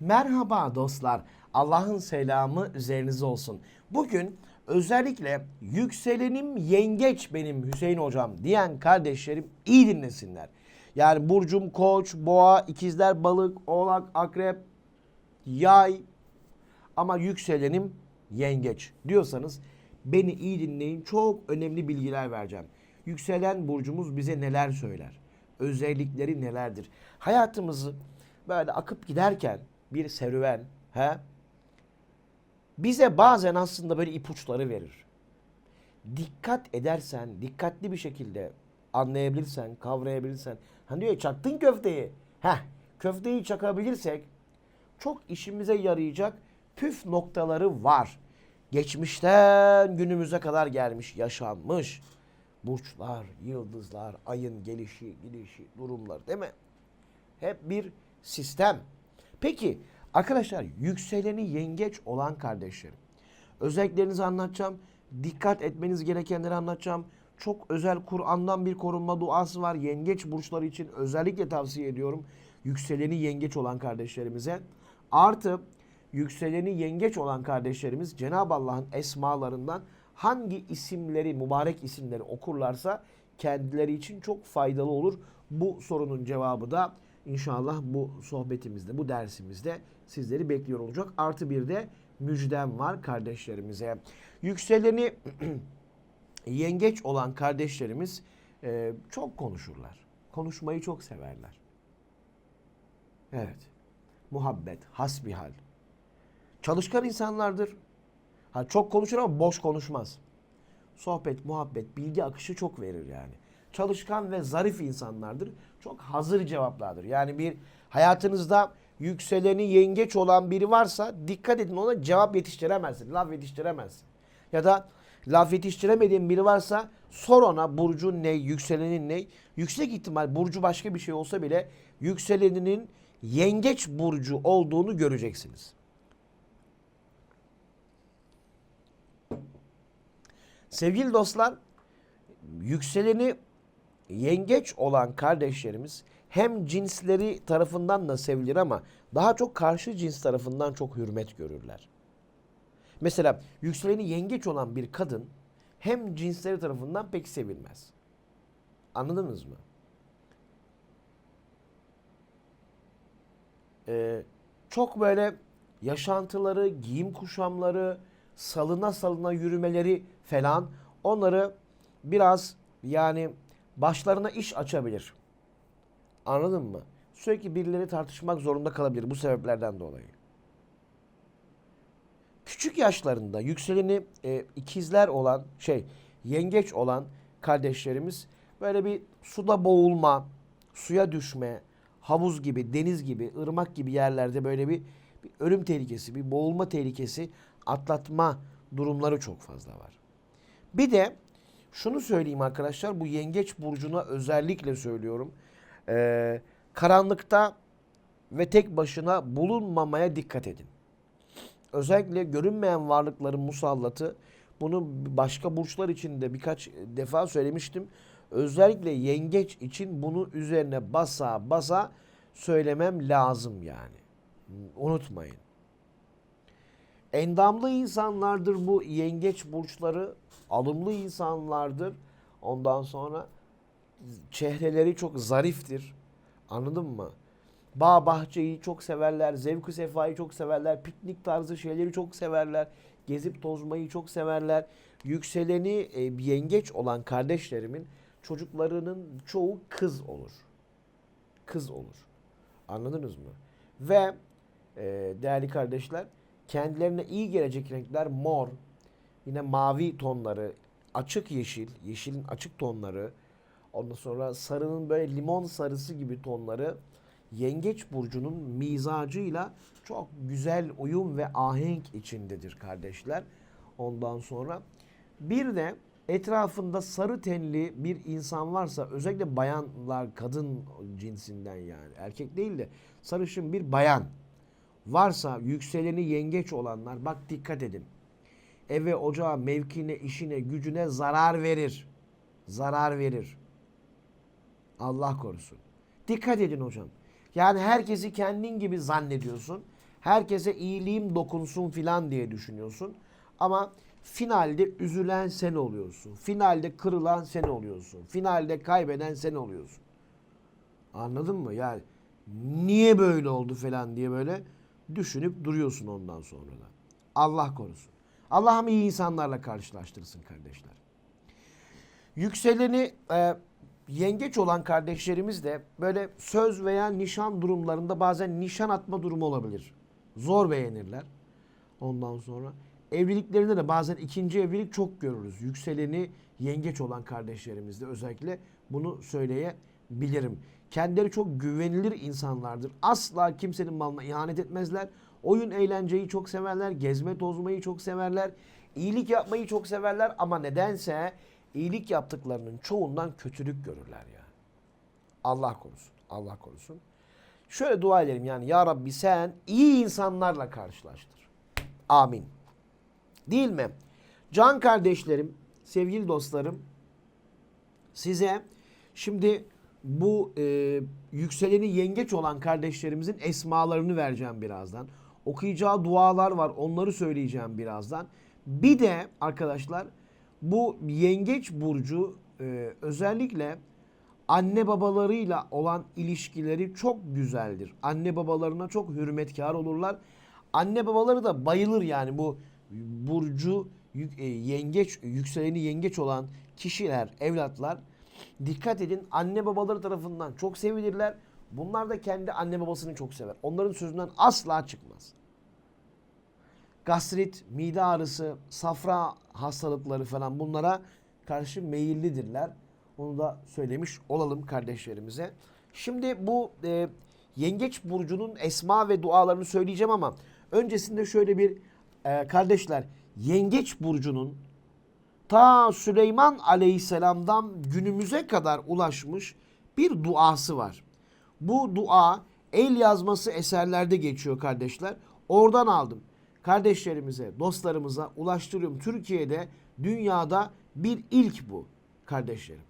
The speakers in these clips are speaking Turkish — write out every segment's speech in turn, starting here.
Merhaba dostlar. Allah'ın selamı üzerinize olsun. Bugün özellikle yükselenim yengeç benim Hüseyin hocam diyen kardeşlerim iyi dinlesinler. Yani burcum koç, boğa, ikizler, balık, oğlak, akrep, yay ama yükselenim yengeç diyorsanız beni iyi dinleyin. Çok önemli bilgiler vereceğim. Yükselen burcumuz bize neler söyler? Özellikleri nelerdir? Hayatımızı böyle akıp giderken bir serüven he? bize bazen aslında böyle ipuçları verir. Dikkat edersen, dikkatli bir şekilde anlayabilirsen, kavrayabilirsen. Hani diyor ya çaktın köfteyi. Heh, köfteyi çakabilirsek çok işimize yarayacak püf noktaları var. Geçmişten günümüze kadar gelmiş, yaşanmış. Burçlar, yıldızlar, ayın gelişi, gidişi, durumlar değil mi? Hep bir sistem. Peki arkadaşlar yükseleni yengeç olan kardeşlerim. Özelliklerinizi anlatacağım. Dikkat etmeniz gerekenleri anlatacağım. Çok özel Kur'an'dan bir korunma duası var. Yengeç burçları için özellikle tavsiye ediyorum. Yükseleni yengeç olan kardeşlerimize. Artı yükseleni yengeç olan kardeşlerimiz Cenab-ı Allah'ın esmalarından hangi isimleri, mübarek isimleri okurlarsa kendileri için çok faydalı olur. Bu sorunun cevabı da inşallah bu sohbetimizde, bu dersimizde sizleri bekliyor olacak. Artı bir de müjdem var kardeşlerimize. Yükseleni yengeç olan kardeşlerimiz e, çok konuşurlar. Konuşmayı çok severler. Evet. Muhabbet, hasbihal. Çalışkan insanlardır. Ha, çok konuşur ama boş konuşmaz. Sohbet, muhabbet, bilgi akışı çok verir yani. Çalışkan ve zarif insanlardır. Çok hazır cevaplardır. Yani bir hayatınızda yükseleni yengeç olan biri varsa dikkat edin ona cevap yetiştiremezsin. Laf yetiştiremezsin. Ya da laf yetiştiremediğin biri varsa sor ona burcun ne, yükselenin ne. Yüksek ihtimal burcu başka bir şey olsa bile yükseleninin yengeç burcu olduğunu göreceksiniz. Sevgili dostlar, yükseleni yengeç olan kardeşlerimiz hem cinsleri tarafından da sevilir ama daha çok karşı cins tarafından çok hürmet görürler. Mesela yükseleni yengeç olan bir kadın hem cinsleri tarafından pek sevilmez. Anladınız mı? Ee, çok böyle yaşantıları, giyim kuşamları, salına salına yürümeleri falan onları biraz yani başlarına iş açabilir. Anladın mı? Sürekli birileri tartışmak zorunda kalabilir bu sebeplerden dolayı. Küçük yaşlarında yükseleni e, ikizler olan şey yengeç olan kardeşlerimiz böyle bir suda boğulma, suya düşme, havuz gibi, deniz gibi, ırmak gibi yerlerde böyle bir, bir ölüm tehlikesi, bir boğulma tehlikesi atlatma durumları çok fazla var. Bir de şunu söyleyeyim arkadaşlar bu yengeç burcuna özellikle söylüyorum. Ee, karanlıkta ve tek başına bulunmamaya dikkat edin. Özellikle görünmeyen varlıkların musallatı bunu başka burçlar için de birkaç defa söylemiştim. Özellikle yengeç için bunu üzerine basa basa söylemem lazım yani. Unutmayın. Endamlı insanlardır bu yengeç burçları. Alımlı insanlardır. Ondan sonra çehreleri çok zariftir. Anladın mı? Bağ bahçeyi çok severler. Zevk-ı sefayı çok severler. Piknik tarzı şeyleri çok severler. Gezip tozmayı çok severler. Yükseleni e, yengeç olan kardeşlerimin çocuklarının çoğu kız olur. Kız olur. Anladınız mı? Ve e, değerli kardeşler kendilerine iyi gelecek renkler mor, yine mavi tonları, açık yeşil, yeşilin açık tonları, ondan sonra sarının böyle limon sarısı gibi tonları Yengeç burcunun mizacıyla çok güzel uyum ve ahenk içindedir kardeşler. Ondan sonra bir de etrafında sarı tenli bir insan varsa özellikle bayanlar kadın cinsinden yani erkek değil de sarışın bir bayan varsa yükseleni yengeç olanlar bak dikkat edin. Eve, ocağa, mevkine, işine, gücüne zarar verir. Zarar verir. Allah korusun. Dikkat edin hocam. Yani herkesi kendin gibi zannediyorsun. Herkese iyiliğim dokunsun filan diye düşünüyorsun. Ama finalde üzülen sen oluyorsun. Finalde kırılan sen oluyorsun. Finalde kaybeden sen oluyorsun. Anladın mı? Yani niye böyle oldu falan diye böyle düşünüp duruyorsun ondan sonra da. Allah korusun. Allah'ım iyi insanlarla karşılaştırsın kardeşler. Yükseleni e, yengeç olan kardeşlerimiz de böyle söz veya nişan durumlarında bazen nişan atma durumu olabilir. Zor beğenirler. Ondan sonra evliliklerinde de bazen ikinci evlilik çok görürüz. Yükseleni yengeç olan kardeşlerimizde özellikle bunu söyleyebilirim. Kendileri çok güvenilir insanlardır. Asla kimsenin malına ihanet etmezler. Oyun eğlenceyi çok severler. Gezme tozmayı çok severler. iyilik yapmayı çok severler ama nedense iyilik yaptıklarının çoğundan kötülük görürler ya. Allah korusun. Allah korusun. Şöyle dua edelim yani ya Rabbi sen iyi insanlarla karşılaştır. Amin. Değil mi? Can kardeşlerim, sevgili dostlarım size şimdi bu e, yükseleni yengeç olan kardeşlerimizin esmalarını vereceğim birazdan. Okuyacağı dualar var onları söyleyeceğim birazdan. Bir de arkadaşlar bu yengeç burcu e, özellikle anne babalarıyla olan ilişkileri çok güzeldir. Anne babalarına çok hürmetkar olurlar. Anne babaları da bayılır yani bu burcu e, yengeç yükseleni yengeç olan kişiler, evlatlar dikkat edin anne babaları tarafından çok sevilirler. Bunlar da kendi anne babasını çok sever. Onların sözünden asla çıkmaz. Gastrit, mide ağrısı, safra hastalıkları falan bunlara karşı meyillidirler. Onu da söylemiş olalım kardeşlerimize. Şimdi bu e, Yengeç Burcu'nun esma ve dualarını söyleyeceğim ama öncesinde şöyle bir e, kardeşler Yengeç Burcu'nun ta Süleyman Aleyhisselam'dan günümüze kadar ulaşmış bir duası var. Bu dua el yazması eserlerde geçiyor kardeşler. Oradan aldım. Kardeşlerimize, dostlarımıza ulaştırıyorum. Türkiye'de, dünyada bir ilk bu kardeşlerim.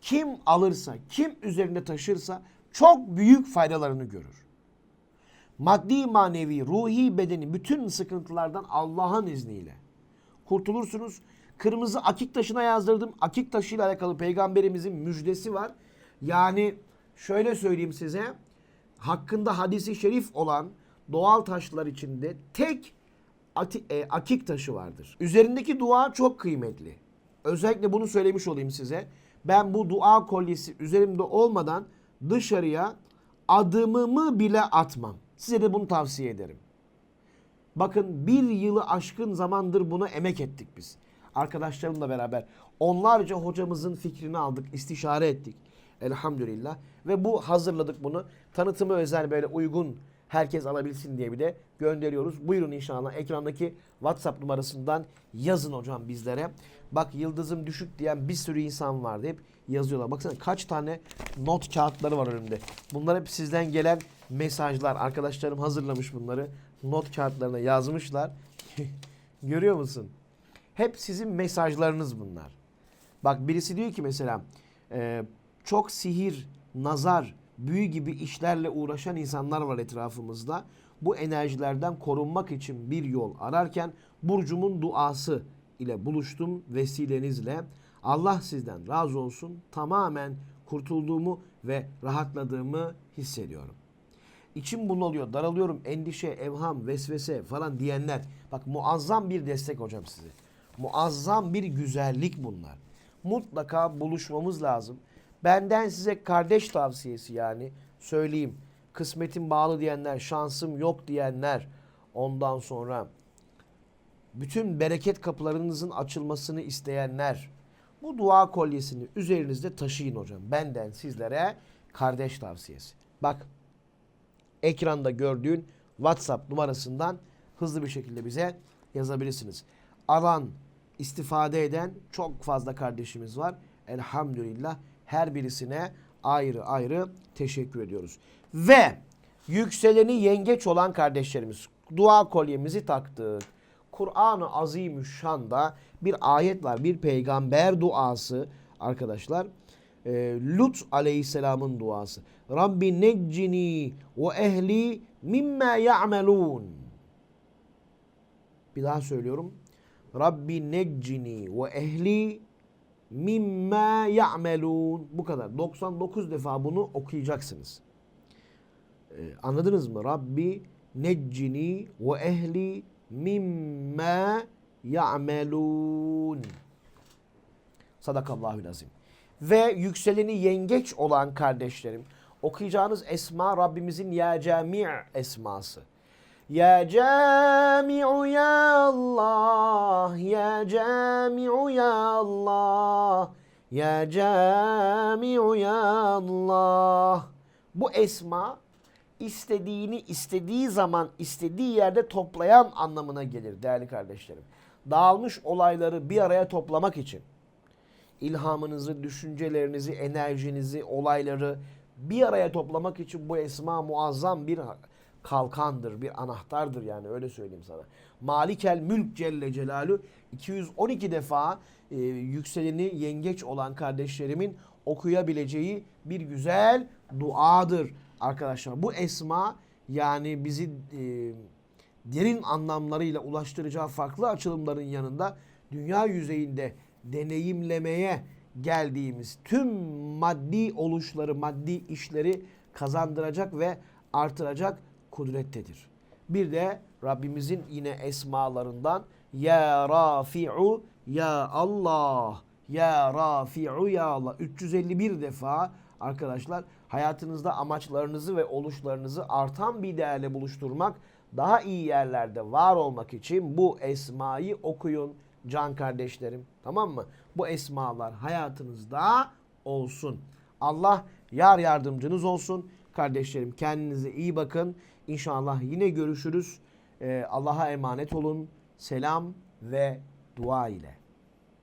Kim alırsa, kim üzerinde taşırsa çok büyük faydalarını görür. Maddi, manevi, ruhi, bedeni bütün sıkıntılardan Allah'ın izniyle kurtulursunuz. Kırmızı akik taşına yazdırdım. Akik taşıyla alakalı peygamberimizin müjdesi var. Yani şöyle söyleyeyim size. Hakkında hadisi şerif olan doğal taşlar içinde tek ati- e, akik taşı vardır. Üzerindeki dua çok kıymetli. Özellikle bunu söylemiş olayım size. Ben bu dua kolyesi üzerimde olmadan dışarıya adımımı bile atmam. Size de bunu tavsiye ederim. Bakın bir yılı aşkın zamandır buna emek ettik biz. Arkadaşlarımla beraber onlarca hocamızın fikrini aldık, istişare ettik. Elhamdülillah. Ve bu hazırladık bunu. Tanıtımı özel böyle uygun herkes alabilsin diye bir de gönderiyoruz. Buyurun inşallah ekrandaki WhatsApp numarasından yazın hocam bizlere. Bak yıldızım düşük diyen bir sürü insan vardı. Hep yazıyorlar. Baksana kaç tane not kağıtları var önümde. Bunlar hep sizden gelen mesajlar. Arkadaşlarım hazırlamış bunları. Not kağıtlarına yazmışlar. Görüyor musun? Hep sizin mesajlarınız bunlar. Bak birisi diyor ki mesela e, çok sihir, nazar, büyü gibi işlerle uğraşan insanlar var etrafımızda. Bu enerjilerden korunmak için bir yol ararken Burcumun duası ile buluştum vesilenizle. Allah sizden razı olsun. Tamamen kurtulduğumu ve rahatladığımı hissediyorum. İçim bunalıyor, daralıyorum, endişe, evham, vesvese falan diyenler. Bak muazzam bir destek hocam size. Muazzam bir güzellik bunlar. Mutlaka buluşmamız lazım. Benden size kardeş tavsiyesi yani söyleyeyim. Kısmetim bağlı diyenler, şansım yok diyenler. Ondan sonra bütün bereket kapılarınızın açılmasını isteyenler. Bu dua kolyesini üzerinizde taşıyın hocam. Benden sizlere kardeş tavsiyesi. Bak ekranda gördüğün WhatsApp numarasından hızlı bir şekilde bize yazabilirsiniz. Alan, istifade eden çok fazla kardeşimiz var. Elhamdülillah her birisine ayrı ayrı teşekkür ediyoruz. Ve yükseleni yengeç olan kardeşlerimiz dua kolyemizi taktık. Kur'an-ı Azimüşşan'da bir ayet var. Bir peygamber duası arkadaşlar. e, Lut aleyhisselamın duası. Rabbi neccini ve ehli mimma ya'melun. Bir daha söylüyorum. Rabbi neccini ve ehli mimma ya'melun. Bu kadar. 99 defa bunu okuyacaksınız. Ee, anladınız mı? Rabbi neccini ve ehli mimma ya'melun. Sadakallahül azim. Ve yükseleni yengeç olan kardeşlerim okuyacağınız esma Rabbimizin Ya Cami' esması. Ya Cami'u Ya Allah, Ya Cami'u Ya Allah, Ya Cami'u Ya Allah. Bu esma istediğini istediği zaman istediği yerde toplayan anlamına gelir değerli kardeşlerim. Dağılmış olayları bir araya toplamak için ilhamınızı, düşüncelerinizi, enerjinizi, olayları bir araya toplamak için bu esma muazzam bir kalkandır, bir anahtardır yani öyle söyleyeyim sana. Malikel Mülk Celle Celalu 212 defa e, yükseleni yengeç olan kardeşlerimin okuyabileceği bir güzel duadır arkadaşlar. Bu esma yani bizi e, derin anlamlarıyla ulaştıracağı farklı açılımların yanında dünya yüzeyinde deneyimlemeye geldiğimiz tüm maddi oluşları, maddi işleri kazandıracak ve artıracak kudrettedir. Bir de Rabbimizin yine esmalarından Ya Rafi'u Ya Allah Ya Rafi'u Ya Allah 351 defa arkadaşlar hayatınızda amaçlarınızı ve oluşlarınızı artan bir değerle buluşturmak daha iyi yerlerde var olmak için bu esmayı okuyun can kardeşlerim. Tamam mı? Bu esmalar hayatınızda olsun. Allah yar yardımcınız olsun. Kardeşlerim kendinize iyi bakın. İnşallah yine görüşürüz. Ee, Allah'a emanet olun. Selam ve dua ile.